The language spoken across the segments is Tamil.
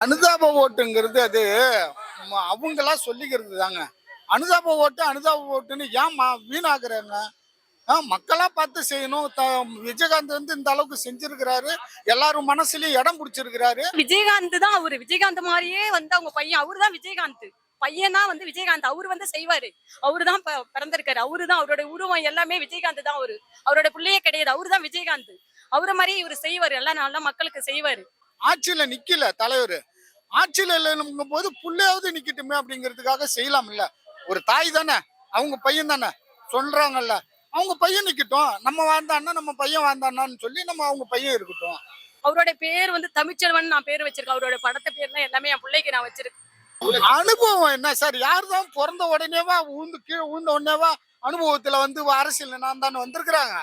அனுதாப ஓட்டுங்கிறது அது அவங்களா சொல்லிக்கிறது தாங்க. அனுதாப ஓட்டு அனுதாப ஓட்டுன்னு ஏன் வீணாக்குறாங்க? மக்களா பார்த்து செய்யணும். விஜயகாந்த் வந்து இந்த அளவுக்கு செஞ்சிருக்கிறாரு. எல்லாரும் மனசுலயும் இடம் பிடிச்சிருக்கிறாரு. விஜயகாந்த் தான் அவரு. விஜயகாந்த் மாதிரியே வந்து அவங்க பையன். அவரு தான் விஜயகாந்த். பையன் தான் வந்து விஜயகாந்த். அவரு வந்து செய்வாரு. அவரு தான் பிறந்திருக்காரு. அவரு தான் அவரோட உருவம் எல்லாமே விஜயகாந்த் தான் அவரு. அவரோட பிள்ளையே கிடையாது. அவரு தான் விஜயகாந்த். அவரை மாதிரி இவரு செய்வாரு. எல்லாம் நல்லா மக்களுக்கு செய்வாரு. ஆட்சியில நிக்கல தலைவர். ஆட்சியில இல்லைங்கும் போது புள்ளையாவது நிக்கட்டுமே அப்படிங்கிறதுக்காக செய்யலாம் இல்ல ஒரு தாய் தானே அவங்க பையன் தானே சொல்றாங்கல்ல. அவங்க பையன் நிக்கட்டும். நம்ம வாழ்ந்தான்னா நம்ம பையன் வாழ்ந்தான்னு சொல்லி நம்ம அவங்க பையன் இருக்கட்டும். அவரோட பேர் வந்து தமிழ்ச்செல்வன் நான் பேர் வச்சிருக்கேன். அவரோட படத்தை பேர்லாம் எல்லாமே என் பிள்ளைக்கு நான் வச்சிருக்கேன். அனுபவம் என்ன? சார் யார் தான் பிறந்த உடனேவா ஊந்து கீழே ஊந்த உடனேவா அனுபவத்துல வந்து அரசியல் நான் தானே வந்திருக்கிறாங்க.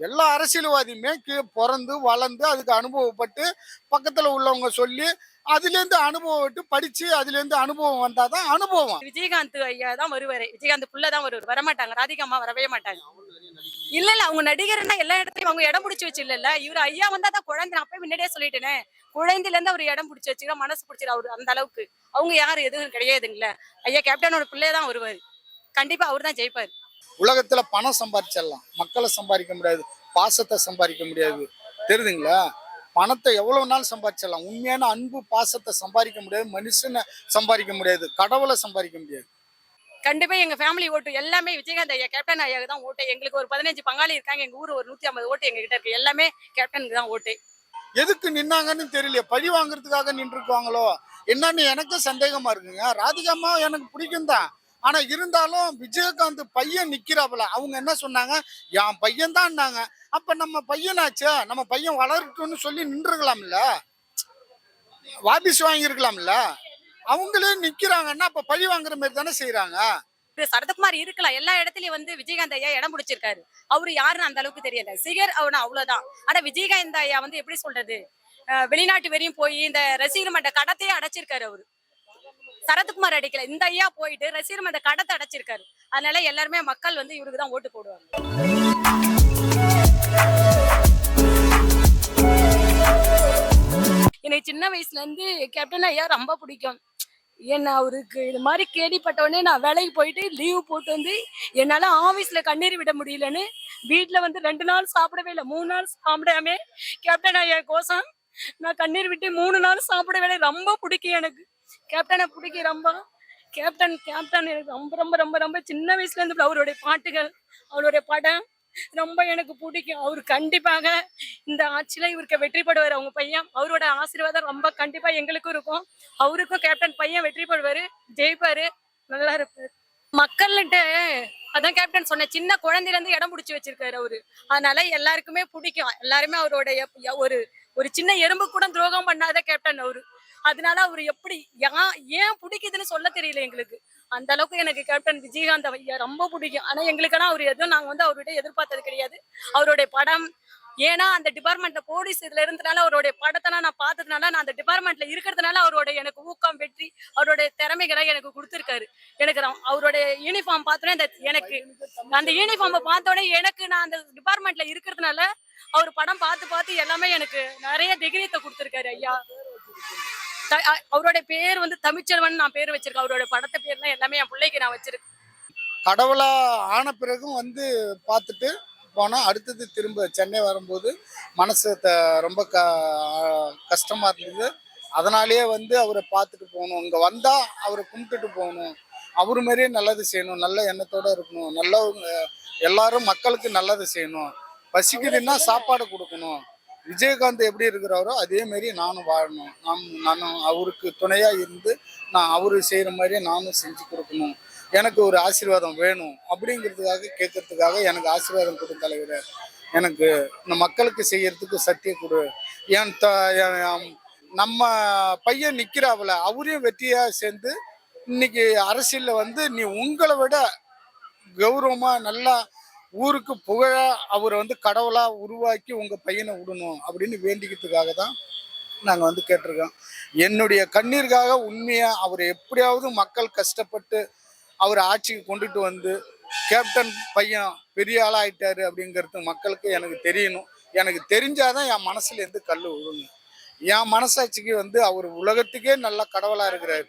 எல்லா அரசியல்வாதியுமே கீழே பிறந்து வளர்ந்து அதுக்கு அனுபவப்பட்டு பக்கத்துல உள்ளவங்க சொல்லி அதுல இருந்து அனுபவம் விட்டு படிச்சு அதுல இருந்து அனுபவம் வந்தாதான் அனுபவம். விஜயகாந்த் ஐயா தான் வருவாரு. விஜயகாந்த் புள்ள தான் வருவார். வரமாட்டாங்க. ராதிகா அம்மா வரவே மாட்டாங்க. இல்ல இல்ல அவங்க நடிகர்னா எல்லா இடத்துலயும் அவங்க இடம் பிடிச்சி வச்சு இல்ல இவர் ஐயா வந்தா தான் குழந்தை. நான் அப்பவே முன்னாடியே சொல்லிட்டேனே. குழந்தையில இருந்து அவர் இடம் பிடிச்சி வச்சுக்கிற மனசு பிடிச்சிரு அவரு அந்த அளவுக்கு. அவங்க யாரு? எதுவும் கிடையாதுங்களே. ஐயா கேப்டனோட பிள்ளைய தான் வருவாரு. கண்டிப்பா அவர் தான் ஜெயிப்பாரு. உலகத்துல பணம் சம்பாரிச்சிடலாம். மக்களை சம்பாதிக்க முடியாது. பாசத்தை சம்பாதிக்க முடியாது. தெரியுதுங்களா? பணத்தை எவ்வளவு நாள் சம்பாதிச்சிடலாம்? உண்மையான அன்பு பாசத்தை சம்பாதிக்க முடியாது மனுஷனை சம்பாதிக்க முடியாது கடவுளை சம்பாதிக்க முடியாது. கண்டிப்பா எங்க ஃபேமிலி ஓட்டு எல்லாமே விஜயகாந்த் ஐயா கேப்டன் ஐயா தான் ஓட்டு. எங்களுக்கு ஒரு பதினஞ்சு பங்காளி இருக்காங்க எங்க ஊர் ஒரு நூத்தி ஐம்பது ஓட்டு எங்க கிட்ட இருக்கு. எல்லாமே கேப்டனுக்கு தான் ஓட்டு. எதுக்கு நின்னாங்கன்னு தெரியல பழி வாங்குறதுக்காக நின்றுருக்காங்களோ? என்னன்னு எனக்கும் சந்தேகமா இருக்குங்க. ராதிகாமா எனக்கு பிடிக்கும் தான் ஆனா இருந்தாலும் விஜயகாந்த் பையன் நிக்கிறாப்புல. அவங்க என்ன சொன்னாங்க? என் பையன் தான்னாங்க அப்ப நம்ம பையனாச்சே நம்ம பையன் வளரட்டும்னு சொல்லி நின்றுக்கலாம்ல வாபிஸ் வாங்கியிருக்கலாம்ல. அவங்களே நிக்கிறாங்கன்னா அப்ப பழி வாங்குற மாதிரி தானே செய்யறாங்க சரத்குமார் இருக்கலாம். எல்லா இடத்துலயும் வந்து விஜயகாந்த் ஐயா இடம் பிடிச்சிருக்காரு. அவரு யாருன்னு அந்த அளவுக்கு தெரியல. சிகர் அவனா அவ்வளவுதான். ஆனா விஜயகாந்த் ஐயா வந்து எப்படி சொல்றது? அஹ் வெளிநாட்டு வரையும் போய் இந்த ரசிகர் மன்ற கடத்தையே அடைச்சிருக்காரு அவரு. சரத்குமார் அடிக்கல. இந்த ஐயா போயிட்டு ரசிகர் மன்ற கடத்தை அடைச்சிருக்காரு. அதனால எல்லாருமே மக்கள் வந்து இவருக்கு தான் ஓட்டு போடுவாங்க. எனக்கு சின்ன வயசுல இருந்து கேப்டன் ஐயா ரொம்ப பிடிக்கும். என்ன அவருக்கு இது மாதிரி கேடிப்பட்டவொடனே நான் வேலைக்கு போயிட்டு லீவு போட்டு வந்து என்னால ஆபீஸ்ல கண்ணீர் விட முடியலன்னு வீட்டில் வந்து ரெண்டு நாள் சாப்பிடவே இல்லை. மூணு நாள் சாப்பிடாமே கேப்டன் ஐயா கோசம் நான் கண்ணீர் விட்டு மூணு நாள் சாப்பிடவே இல்லை. ரொம்ப பிடிக்கும் எனக்கு. கேப்டனை பிடிக்கும் ரொம்ப கேப்டன் கேப்டன் எனக்கு ரொம்ப ரொம்ப ரொம்ப ரொம்ப சின்ன வயசுல இருந்து அவருடைய பாட்டுகள் அவருடைய படம் ரொம்ப எனக்கு பிடிக்கும். அவர் கண்டிப்பாக இந்த ஆட்சியில இவருக்கு வெற்றி பெறுவார். அவங்க பையன் அவரோட ஆசீர்வாதம் ரொம்ப கண்டிப்பா எங்களுக்கும் இருக்கும். அவருக்கும் கேப்டன் பையன் வெற்றி பெறுவாரு ஜெயிப்பாரு நல்லா இருப்பாரு. மக்கள்கிட்ட அதான் கேப்டன் சொன்ன சின்ன குழந்தையில இருந்து இடம் பிடிச்சி வச்சிருக்காரு அவரு. அதனால எல்லாருக்குமே பிடிக்கும். எல்லாருமே அவருடைய ஒரு ஒரு சின்ன எறும்பு கூட துரோகம் பண்ணாத கேப்டன் அவரு. அதனால அவர் எப்படி ஏன் ஏன் பிடிக்குதுன்னு சொல்ல தெரியல எங்களுக்கு. அந்த அளவுக்கு எனக்கு கேப்டன் விஜயகாந்த் ஐயா ரொம்ப பிடிக்கும். ஆனா எங்களுக்கான அவர் எதுவும் நாங்க வந்து அவர்கிட்ட எதிர்பார்த்தது கிடையாது. அவருடைய படம் ஏன்னா அந்த டிபார்ட்மெண்ட்ல போலீஸ் இதுல இருந்தனால அவருடைய படத்தை நான் பார்த்ததுனால நான் அந்த டிபார்ட்மெண்ட்ல இருக்கிறதுனால அவருடைய எனக்கு ஊக்கம் வெற்றி அவருடைய திறமைகளை எனக்கு கொடுத்துருக்காரு. எனக்கு அவருடைய யூனிஃபார்ம் பார்த்தோன்னே இந்த எனக்கு அந்த யூனிஃபார்மை பார்த்தோன்னே எனக்கு நான் அந்த டிபார்ட்மெண்ட்ல இருக்கிறதுனால அவர் படம் பார்த்து பார்த்து எல்லாமே எனக்கு நிறைய தைரியத்தை கொடுத்துருக்காரு ஐயா. அவரோட அவருடைய பேர் வந்து தமிழ்ச்செல்வன் நான் பேர் வச்சிருக்கேன். அவரோட படத்தை பேர்லாம் எல்லாமே என் பிள்ளைக்கு நான் வச்சிருக்கேன். கடவுளா ஆன பிறகும் வந்து பார்த்துட்டு போனால் அடுத்தது திரும்ப சென்னை வரும்போது மனசு த- ரொம்ப க கஷ்டமா இருந்தது. அதனாலேயே வந்து அவரை பார்த்துட்டு போகணும். இங்கே வந்தால் அவரை கும்பிட்டுட்டு போகணும். அவர் மாதிரியே நல்லது செய்யணும். நல்ல எண்ணத்தோட இருக்கணும். நல்லவங்க எல்லாரும் மக்களுக்கு நல்லது செய்யணும். பசிக்குதுன்னா சாப்பாடு கொடுக்கணும். விஜயகாந்த் எப்படி இருக்கிறாரோ அதே மாரி நானும் வாழணும். நான் நானும் அவருக்கு துணையாக இருந்து நான் அவரு செய்கிற மாதிரியே நானும் செஞ்சு கொடுக்கணும். எனக்கு ஒரு ஆசீர்வாதம் வேணும் அப்படிங்கிறதுக்காக கேட்கறதுக்காக எனக்கு ஆசீர்வாதம் கொடு தலைவர். எனக்கு இந்த மக்களுக்கு செய்யறதுக்கு சத்திய கொடு. என் த நம்ம பையன் நிற்கிறாப்புல அவரையும் வெற்றியாக சேர்ந்து இன்னைக்கு அரசியலில் வந்து நீ உங்களை விட கௌரவமாக நல்லா ஊருக்கு புகழ அவரை வந்து கடவுளா உருவாக்கி உங்க பையனை விடணும் அப்படின்னு வேண்டிக்கிறதுக்காக தான் நாங்கள் வந்து கேட்டிருக்கோம். என்னுடைய கண்ணீருக்காக உண்மையா அவர் எப்படியாவது மக்கள் கஷ்டப்பட்டு அவர் ஆட்சிக்கு கொண்டுட்டு வந்து கேப்டன் பையன் பெரிய ஆளாயிட்டாரு அப்படிங்கிறது மக்களுக்கு எனக்கு தெரியணும். எனக்கு தெரிஞ்சாதான் என் மனசுல இருந்து கல் விழுணும் என் மனசாட்சிக்கு வந்து அவர் உலகத்துக்கே நல்ல கடவுளா இருக்கிறாரு.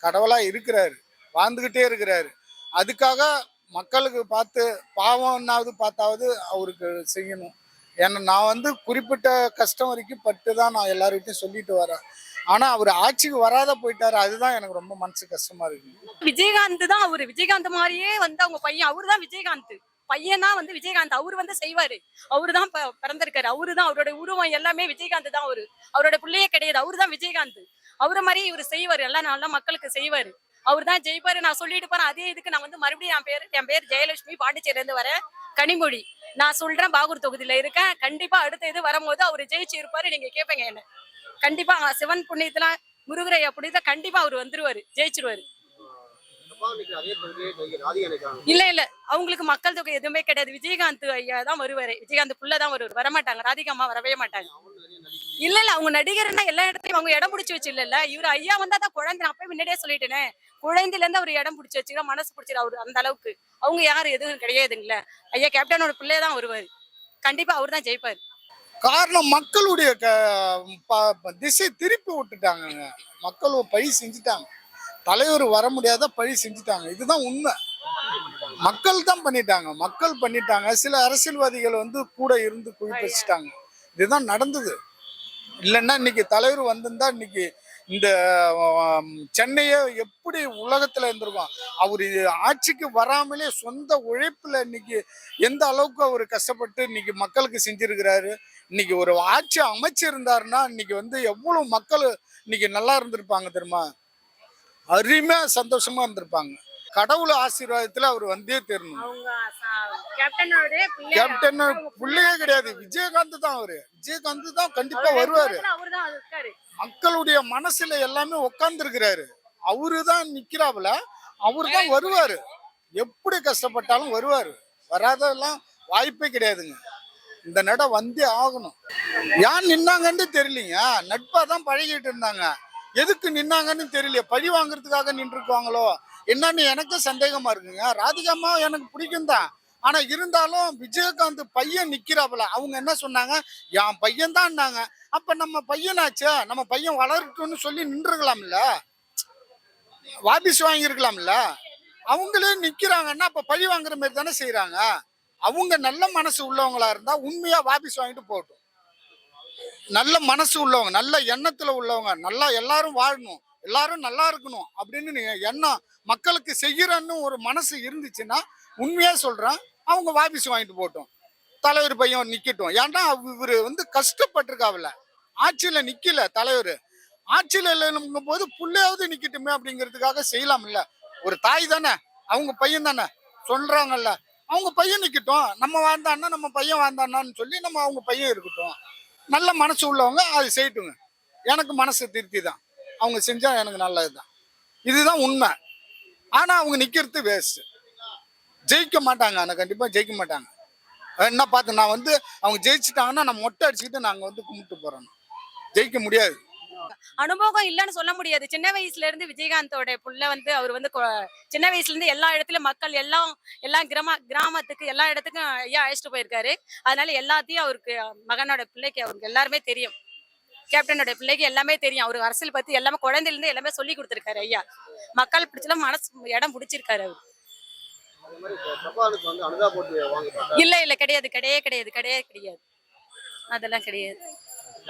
கடவுளா இருக்கிறாரு. வாழ்ந்துகிட்டே இருக்கிறாரு. அதுக்காக மக்களுக்கு பார்த்து பாவம்னாவது பார்த்தாவது அவருக்கு செய்யணும். ஏன்னா நான் வந்து குறிப்பிட்ட கஷ்டம் வரைக்கும் பட்டு தான் நான் எல்லாருக்கிட்டையும் சொல்லிட்டு வரேன். ஆனா அவர் ஆட்சிக்கு வராத போயிட்டாரு அதுதான் எனக்கு ரொம்ப மனசு கஷ்டமா இருக்கு. விஜயகாந்த் தான் அவரு. விஜயகாந்த் மாதிரியே வந்து அவங்க பையன் அவரு தான் விஜயகாந்த். பையனா வந்து விஜயகாந்த் அவரு வந்து செய்வாரு. அவரு தான் ப- பிறந்திருக்காரு. அவரு தான் அவரோட உருவம் எல்லாமே விஜயகாந்த் தான் அவரு. அவரோட பிள்ளையே கிடையாது அவரு தான் விஜயகாந்த். அவரை மாதிரி இவர் செய்வாரு. எல்லாம் நல்லா மக்களுக்கு செய்வாரு. அவர் தான் ஜெயிப்பாரு. நான் சொல்லிட்டு போறேன். அதே இதுக்கு நான் வந்து மறுபடியும் என் பேர் என் பேர் ஜெயலட்சுமி பாண்டிச்சேரில இருந்து வரேன். கனிமொழி. நான் சொல்றேன் பாகூர் தொகுதியில இருக்கேன். கண்டிப்பா அடுத்த இது வரும்போது அவர் ஜெயிச்சு இருப்பாரு. நீங்க கேட்பீங்க என்ன? கண்டிப்பா சிவன் புண்ணியத்துல முருகரையா புண்ணியத்துல கண்டிப்பா அவர் வந்துருவாரு. ஜெயிச்சிருவாரு. இல்ல இல்ல. அவங்களுக்கு மக்கள் தொகை எதுவுமே கிடையாது. விஜயகாந்த் ஐயா தான் வருவாரு. விஜயகாந்த் புள்ளதான் வருவார். வரமாட்டாங்க. ராதிகா அம்மா வரவே மாட்டாங்க. இல்ல இல்ல. அவங்க நடிகர்னா எல்லா இடத்துலயும் அவங்க இடம் பிடிச்சி வச்சு இல்ல. இவர் ஐயா வந்தா தான் குழந்தை. நான் போய் முன்னாடியே சொல்லிட்டேனே. குழந்தையில இருந்து அவர் இடம் பிடிச்சி வச்சுக்க மனசு பிடிச்சிரு அவரு அந்த அளவுக்கு. அவங்க யாரும் எதுவும் கிடையாதுங்களே. ஐயா கேப்டனோட பிள்ளைய தான் வருவாரு. கண்டிப்பா அவர் தான் ஜெயிப்பாரு. காரணம் மக்களுடைய க- திசை திருப்பி விட்டுட்டாங்கங்க. மக்கள் பழி செஞ்சுட்டாங்க. தலைவர் வர முடியாத பழி செஞ்சுட்டாங்க. இதுதான் உண்மை. மக்கள் தான் பண்ணிட்டாங்க. மக்கள் பண்ணிட்டாங்க. சில அரசியல்வாதிகள் வந்து கூட இருந்து குவிப்பிச்சிட்டாங்க இதுதான் நடந்தது. இல்லைன்னா இன்னைக்கு தலைவர் வந்திருந்தா இன்னைக்கு இந்த சென்னையை எப்படி உலகத்தில் இருந்திருக்கும்? அவர் ஆட்சிக்கு வராமலே சொந்த உழைப்பில் இன்னைக்கு எந்த அளவுக்கு அவர் கஷ்டப்பட்டு இன்னைக்கு மக்களுக்கு செஞ்சிருக்கிறாரு? இன்னைக்கு ஒரு ஆட்சி அமைச்சிருந்தாருன்னா இன்னைக்கு வந்து எவ்வளவு மக்கள் இன்னைக்கு நல்லா இருந்திருப்பாங்க தெரியுமா? அருமையா சந்தோஷமா இருந்திருப்பாங்க. கடவுள் ஆசீர்வாதத்தில் அவர் வந்தே தெரியணும் கேப்டன் பிள்ளையே? கிடையாது. விஜயகாந்த் தான் அவரு. விஜயகாந்த் தான் கண்டிப்பா வருவாரு. மக்களுடைய மனசுல எல்லாமே உட்கார்ந்து இருக்கிறாரு அவரு தான் நிக்கிறாப்புல அவரு தான் வருவாரு. எப்படி கஷ்டப்பட்டாலும் வருவாரு. வராதெல்லாம் வாய்ப்பே கிடையாதுங்க. இந்த நட வந்தே ஆகணும். ஏன் நின்னாங்கன்னு தெரியலீங்க. நட்பா தான் பழகிட்டு இருந்தாங்க. எதுக்கு நின்னாங்கன்னு தெரியல பழி வாங்குறதுக்காக நின்றுக்குவாங்களோ என்னன்னு எனக்கு சந்தேகமா இருக்குங்க. ராதிகாமா எனக்கு பிடிக்கும் தான் ஆனா இருந்தாலும் விஜயகாந்த் பையன் நிக்கிறாப்புல. அவங்க என்ன சொன்னாங்க? என் பையன் தான் அப்ப நம்ம பையனாச்சே? நம்ம பையன் வளரட்டும்னு சொல்லி நின்றுக்கலாம்ல வாபிஸ் வாங்கியிருக்கலாம்ல? அவங்களே நிக்கிறாங்கன்னா அப்ப பழி வாங்குற மாதிரி தானே செய்யறாங்க அவங்க நல்ல மனசு உள்ளவங்களா இருந்தா உண்மையா வாபிஸ் வாங்கிட்டு போகட்டும். நல்ல மனசு உள்ளவங்க நல்ல எண்ணத்துல உள்ளவங்க நல்லா எல்லாரும் வாழணும் எல்லாரும் நல்லா இருக்கணும் அப்படின்னு எண்ணம் மக்களுக்கு செய்யறன்னு ஒரு மனசு இருந்துச்சுன்னா உண்மையா சொல்றேன். அவங்க வாபிஸ் வாங்கிட்டு போகட்டும் தலைவர் பையன் நிக்கட்டும். ஏன்டா இவர் வந்து கஷ்டப்பட்டிருக்காவில்ல ஆட்சியில நிக்கல தலைவர். ஆட்சியில இல்லைன்னும் போது புள்ளையாவது நிக்கட்டுமே அப்படிங்கிறதுக்காக செய்யலாம் இல்ல ஒரு தாய் தானே. அவங்க பையன் தானே. சொல்றாங்கல்ல. அவங்க பையன் நிக்கட்டும். நம்ம வாழ்ந்தான்னா நம்ம பையன் வாழ்ந்தானான்னு சொல்லி நம்ம அவங்க பையன் இருக்கட்டும். நல்ல மனசு உள்ளவங்க அது செய்யட்டுங்க. எனக்கு மனசு திருப்தி தான் அவங்க செஞ்சா எனக்கு நல்லதுதான். இதுதான் உண்மை. ஆனா அவங்க நிக்கிறது வேஸ்ட் ஜெயிக்க மாட்டாங்க. ஆனா கண்டிப்பா ஜெயிக்க மாட்டாங்க. என்ன பார்த்து நான் வந்து அவங்க ஜெயிச்சுட்டாங்கன்னா நான் மொட்டை அடிச்சுக்கிட்டு நாங்க வந்து கும்பிட்டு போறோம். ஜெயிக்க முடியாது. அனுபவம் இல்லைன்னு சொல்ல முடியாது. சின்ன வயசுல இருந்து விஜயகாந்தோட புள்ள வந்து அவர் வந்து சின்ன வயசுல இருந்து எல்லா இடத்துலயும் மக்கள் எல்லாம் எல்லா கிராம கிராமத்துக்கு எல்லா இடத்துக்கும் ஐயா அழைச்சிட்டு போயிருக்காரு. அதனால எல்லாத்தையும் அவருக்கு மகனோட பிள்ளைக்கு அவருக்கு எல்லாருமே தெரியும். கேப்டனோட பிள்ளைக்கு எல்லாமே தெரியும். அவருக்கு அரசியல் பத்தி எல்லாமே குழந்தையில இருந்து எல்லாமே சொல்லி கொடுத்திருக்காரு ஐயா. மக்கள் பிடிச்சல மனசு இடம் பிடிச்சிருக்காரு அவர். இல்ல இல்ல கிடையாது கிடையவே கிடையாது கிடையவே கிடையாது. அதெல்லாம் கிடையாது.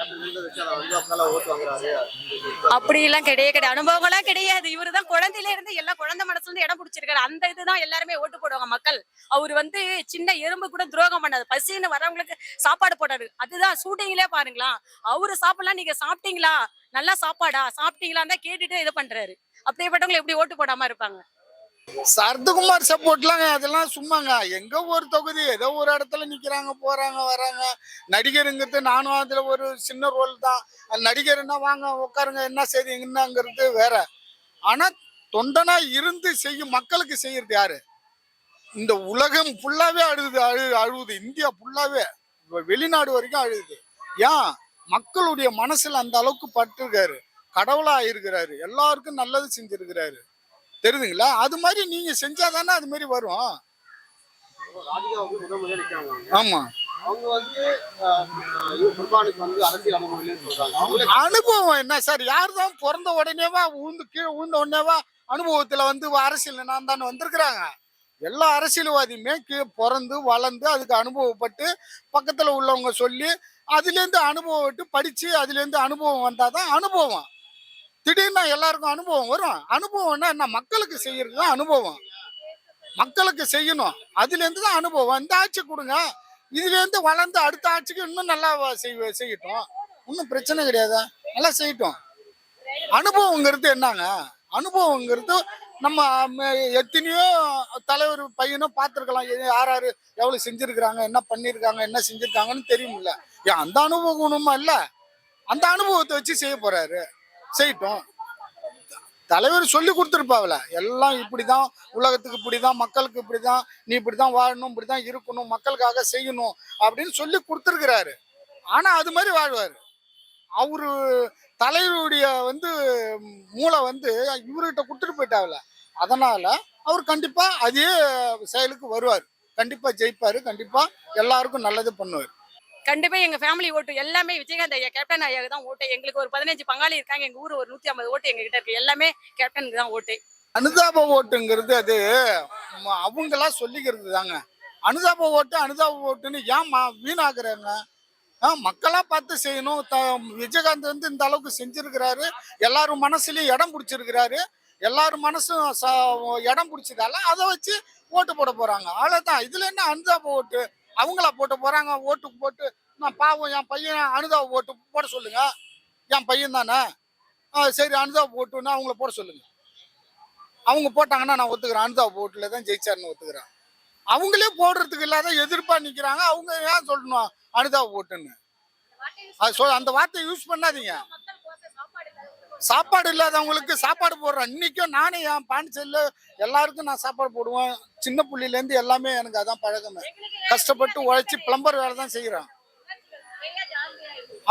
அப்படிலாம் அப்படி எல்லாம் கிடையவே கிடையாது. அனுபவங்களாம் கிடையாது. இவரு தான் குழந்தையில இருந்து எல்லா குழந்தை மனசுல இருந்து இடம் பிடிச்சிருக்காரு. அந்த இதுதான் எல்லாருமே ஓட்டு போடுவாங்க மக்கள். அவர் வந்து சின்ன எறும்பு கூட துரோகம் பண்ணாது பசின்னு வரவங்களுக்கு சாப்பாடு போட்டாரு அதுதான் ஷூட்டிங்லயே பாருங்களா. அவரு சாப்பிடலாம் நீங்க சாப்பிட்டீங்களா? நல்லா சாப்பாடா? சாப்பிட்டீங்களான்னு தான் கேட்டுட்டு இது பண்றாரு. அப்படியேப்பட்டவங்களை எப்படி ஓட்டு போடாம இருப்பாங்க? சரத்குமார் சப்போர்ட்லாங்க அதெல்லாம் சும்மாங்க. எங்க ஒரு தொகுதி ஏதோ ஒரு இடத்துல நிக்கிறாங்க போறாங்க வராங்க. நடிகருங்கிறது நானும் அதுல ஒரு சின்ன ரோல் தான். அந்த நடிகர்னா வாங்க உட்காருங்க என்ன செய்யுங்கன்னாங்கிறது என்னங்கிறது வேற. ஆனா தொண்டனா இருந்து செய்யும் மக்களுக்கு செய்யறது யாரு? இந்த உலகம் ஃபுல்லாவே அழுது அழு அழுகுது இந்தியா ஃபுல்லாவே வெளிநாடு வரைக்கும் அழுகுது ஏன்? மக்களுடைய மனசுல அந்த அளவுக்கு பட்டிருக்காரு. கடவுளா ஆயிருக்கிறாரு. எல்லாருக்கும் நல்லது செஞ்சிருக்கிறாரு. தெரியுதுங்களா? அது மாதிரி நீங்க செஞ்சாதானே அது மாதிரி வரும். ஆமா. அனுபவம் அனுபவம் என்ன சார்? யார் தான் பிறந்த உடனேவா ஊந்து கீழே ஊந்த உடனேவா அனுபவத்துல வந்து அரசியல் நான் தானே வந்திருக்கிறாங்க. எல்லா அரசியல்வாதியுமே கீழே பிறந்து வளர்ந்து அதுக்கு அனுபவப்பட்டு பக்கத்துல உள்ளவங்க சொல்லி அதுலேருந்து அனுபவம் விட்டு படிச்சு அதுலேருந்து அனுபவம் வந்தாதான் அனுபவம். திடீர்னு எல்லாருக்கும் அனுபவம் வரும். அனுபவம்னா என்ன? மக்களுக்கு செய்யறது தான் அனுபவம். மக்களுக்கு செய்யணும். அதுலேருந்து தான் அனுபவம். இந்த ஆட்சி கொடுங்க. இதுலேருந்து வளர்ந்து அடுத்த ஆட்சிக்கு இன்னும் நல்லா செய் செய்யட்டும். ஒன்றும் பிரச்சனை கிடையாது. நல்லா செய்யட்டும். அனுபவங்கிறது என்னங்க? அனுபவங்கிறது நம்ம எத்தனையோ தலைவர் பையனும் பார்த்துருக்கலாம். யார் யார் எவ்வளோ செஞ்சுருக்கிறாங்க? என்ன பண்ணியிருக்காங்க என்ன செஞ்சுருக்காங்கன்னு தெரியுமில்ல ஏன் அந்த அனுபவமா இல்லை? அந்த அனுபவத்தை வச்சு செய்ய போகிறாரு செய்யட்டும் தலைவர் சொல்லி கொடுத்துருப்பாவில எல்லாம் இப்படிதான் உலகத்துக்கு இப்படிதான் மக்களுக்கு இப்படிதான் நீ இப்படிதான் வாழணும் இப்படிதான் இருக்கணும் மக்களுக்காக செய்யணும் அப்படின்னு சொல்லி கொடுத்துருக்கிறாரு. ஆனா அது மாதிரி வாழ்வாரு. அவரு தலைவருடைய வந்து மூளை வந்து இவர்கிட்ட கொடுத்துட்டு போயிட்டாவில அதனால அவர் கண்டிப்பா அதே செயலுக்கு வருவார். கண்டிப்பா ஜெயிப்பாரு. கண்டிப்பா எல்லாருக்கும் நல்லது பண்ணுவார். கண்டிப்பா எங்க ஃபேமிலி ஓட்டு எல்லாமே விஜயகாந்த் ஐயா கேப்டன் ஐயாவுக்கு தான் ஓட்டு. எங்களுக்கு ஒரு பதினஞ்சு பங்காளி இருக்காங்க எங்க ஊர் ஒரு நூத்தி ஐம்பது ஓட்டு எங்க கிட்ட இருக்கு. எல்லாமே கேப்டனுக்கு தான் ஓட்டு. அனுதாப ஓட்டுங்கிறது அது அவங்களா சொல்லிக்கிறது தாங்க. அனுதாப ஓட்டு அனுதாப ஓட்டுன்னு ஏன் மா- வீணாக்குறாங்க? ஆ, மக்களா பார்த்து செய்யணும். த விஜயகாந்த் வந்து இந்த அளவுக்கு செஞ்சிருக்கிறாரு. எல்லாரும் மனசுலயும் இடம் பிடிச்சிருக்கிறாரு. எல்லாரும் மனசும் ச- இடம் பிடிச்சதால அதை வச்சு ஓட்டு போட போறாங்க. அவ்வளவுதான். இதுல என்ன அனுதாப ஓட்டு? அவங்களா போட்டு போறாங்க ஓட்டுக்கு போட்டு நான் பாவம் என் பையன் அனுதாப போட்டு போட சொல்லுங்க. என் பையன் தானே? ஆ, சரி அனுதாப போட்டுன்னா அவங்கள போட சொல்லுங்க. அவங்க போட்டாங்கன்னா நான் ஒத்துக்கிறேன். அனுதாப் போட்டுல தான் ஜெயிச்சாருன்னு ஒத்துக்கிறேன். அவங்களே போடுறதுக்கு இல்லாத எதிர்ப்பா நிக்கிறாங்க. அவங்க ஏன் சொல்லணும் அனுதாப் போட்டுன்னு? அது சொல் அந்த வார்த்தையை யூஸ் பண்ணாதீங்க. சாப்பாடு இல்லாதவங்களுக்கு சாப்பாடு போடுறேன். இன்னைக்கும் நானே என் பாண்டிச்சேரியில் எல்லாருக்கும் நான் சாப்பாடு போடுவேன். சின்ன புள்ளிலேருந்து எல்லாமே எனக்கு அதான் பழக்கமே. கஷ்டப்பட்டு உழைச்சி பிளம்பர் வேலை தான் செய்கிறேன்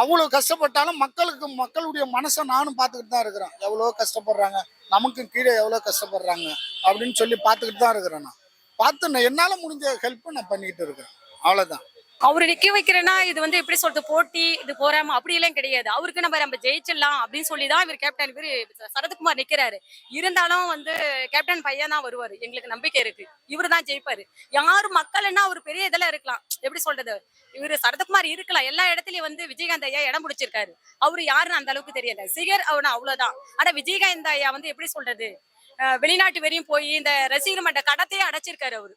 அவ்வளோ கஷ்டப்பட்டாலும் மக்களுக்கு மக்களுடைய மனசை நானும் பார்த்துக்கிட்டு தான் இருக்கிறேன். எவ்வளோ கஷ்டப்படுறாங்க. நமக்கு கீழே எவ்வளோ கஷ்டப்படுறாங்க அப்படின்னு சொல்லி பார்த்துக்கிட்டு தான் இருக்கிறேன் நான். பார்த்து நான் என்னால் முடிஞ்ச ஹெல்ப்பை நான் பண்ணிக்கிட்டு இருக்கிறேன். அவ்வளோதான் அவரு நிக்க வைக்கிறேன்னா இது வந்து எப்படி சொல்றது போட்டி இது போறாம அப்படி எல்லாம் கிடையாது. அவருக்கு நம்ம நம்ம ஜெயிச்சிடலாம் அப்படின்னு சொல்லி தான் இவர் கேப்டன் இவர் சரத்குமார் நிக்கிறாரு. இருந்தாலும் வந்து கேப்டன் பையன் தான் வருவாரு. எங்களுக்கு நம்பிக்கை இருக்கு. இவரு தான் ஜெயிப்பாரு. யாரு மக்கள் என்ன ஒரு பெரிய இதெல்லாம் இருக்கலாம். எப்படி சொல்றது? இவர் சரத்குமார் இருக்கலாம். எல்லா இடத்துலயும் வந்து விஜயகாந்த் ஐயா இடம் பிடிச்சிருக்காரு. அவரு யாருன்னு அந்த அளவுக்கு தெரியல. சிகர் அவனா அவ்வளவுதான். ஆனா விஜயகாந்த் ஐயா வந்து எப்படி சொல்றது? வெளிநாட்டு வரையும் போய் இந்த ரசிகர் மன்ற கடத்தையே அடைச்சிருக்காரு அவரு.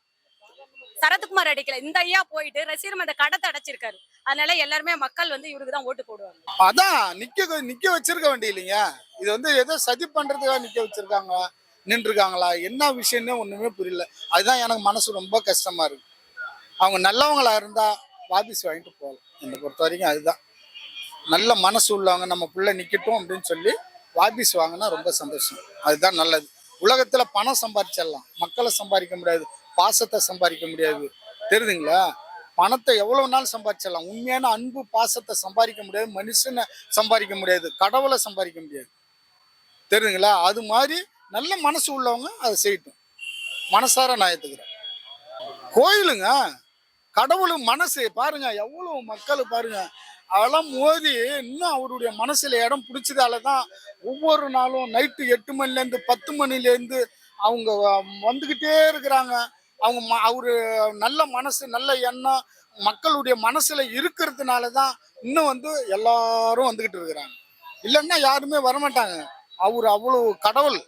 சரத்குமார் அடிக்கல. இந்த ஐயா போயிட்டு ரசிகர் மன்ற கடத்தை அடைச்சிருக்காரு. அதனால எல்லாருமே மக்கள் வந்து இவருக்கு தான் ஓட்டு போடுவாங்க. அதான் நிக்க நிக்க வச்சிருக்க வேண்டிய இல்லைங்க இது வந்து ஏதோ சதி பண்றதுக்காக நிக்க வச்சிருக்காங்க நின்றுருக்காங்களா? என்ன விஷயம்னு ஒண்ணுமே புரியல. அதுதான் எனக்கு மனசு ரொம்ப கஷ்டமா இருக்கு. அவங்க நல்லவங்களா இருந்தா வாபிஸ் வாங்கிட்டு போகலாம். என்னை பொறுத்த வரைக்கும் அதுதான். நல்ல மனசு உள்ளவங்க நம்ம புள்ள நிக்கட்டும் அப்படின்னு சொல்லி வாபிஸ் வாங்கினா ரொம்ப சந்தோஷம். அதுதான் நல்லது. உலகத்துல பணம் சம்பாதிச்சிடலாம் மக்களை சம்பாதிக்க முடியாது. பாசத்தை சம்பாதிக்க முடியாது. தெரியுதுங்களா? பணத்தை எவ்வளவு நாள் சம்பாதிச்சிடலாம்? உண்மையான அன்பு பாசத்தை சம்பாதிக்க முடியாது. மனுஷனை சம்பாதிக்க முடியாது. கடவுளை சம்பாதிக்க முடியாது. தெரியுதுங்களா? அது மாதிரி நல்ல மனசு உள்ளவங்க அதை செய்யட்டும். மனசார நான் ஏற்றுக்கிறேன் கோயிலுங்க கடவுள் மனசு பாருங்க எவ்வளவு மக்கள் பாருங்க அதெல்லாம் மோதி இன்னும் அவருடைய மனசுல இடம் பிடிச்சதால தான் ஒவ்வொரு நாளும் நைட்டு எட்டு மணிலேருந்து பத்து மணிலேருந்து அவங்க வந்துக்கிட்டே இருக்கிறாங்க. அவங்க ம- அவரு நல்ல மனசு நல்ல எண்ணம் மக்களுடைய மனசுல இருக்கிறதுனால தான் இன்னும் வந்து எல்லாரும் வந்துகிட்டு இருக்கிறாங்க. இல்லைன்னா யாருமே வரமாட்டாங்க. அவர் அவ்வளவு கடவுள்.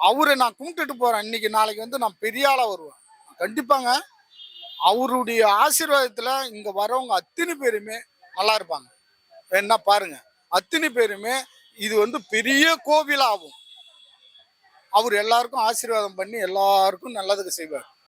அவரை நான் கும்பிட்டுட்டு போறேன். இன்னைக்கு நாளைக்கு வந்து நான் பெரிய ஆளா வருவேன். கண்டிப்பாங்க. அவருடைய ஆசீர்வாதத்துல இங்க வரவங்க அத்தனை பேருமே நல்லா இருப்பாங்க. என்ன பாருங்க. அத்தனை பேருமே இது வந்து பெரிய கோவில் ஆகும் அவர் எல்லாருக்கும் ஆசீர்வாதம் பண்ணி எல்லாருக்கும் நல்லதுக்கு செய்வார்.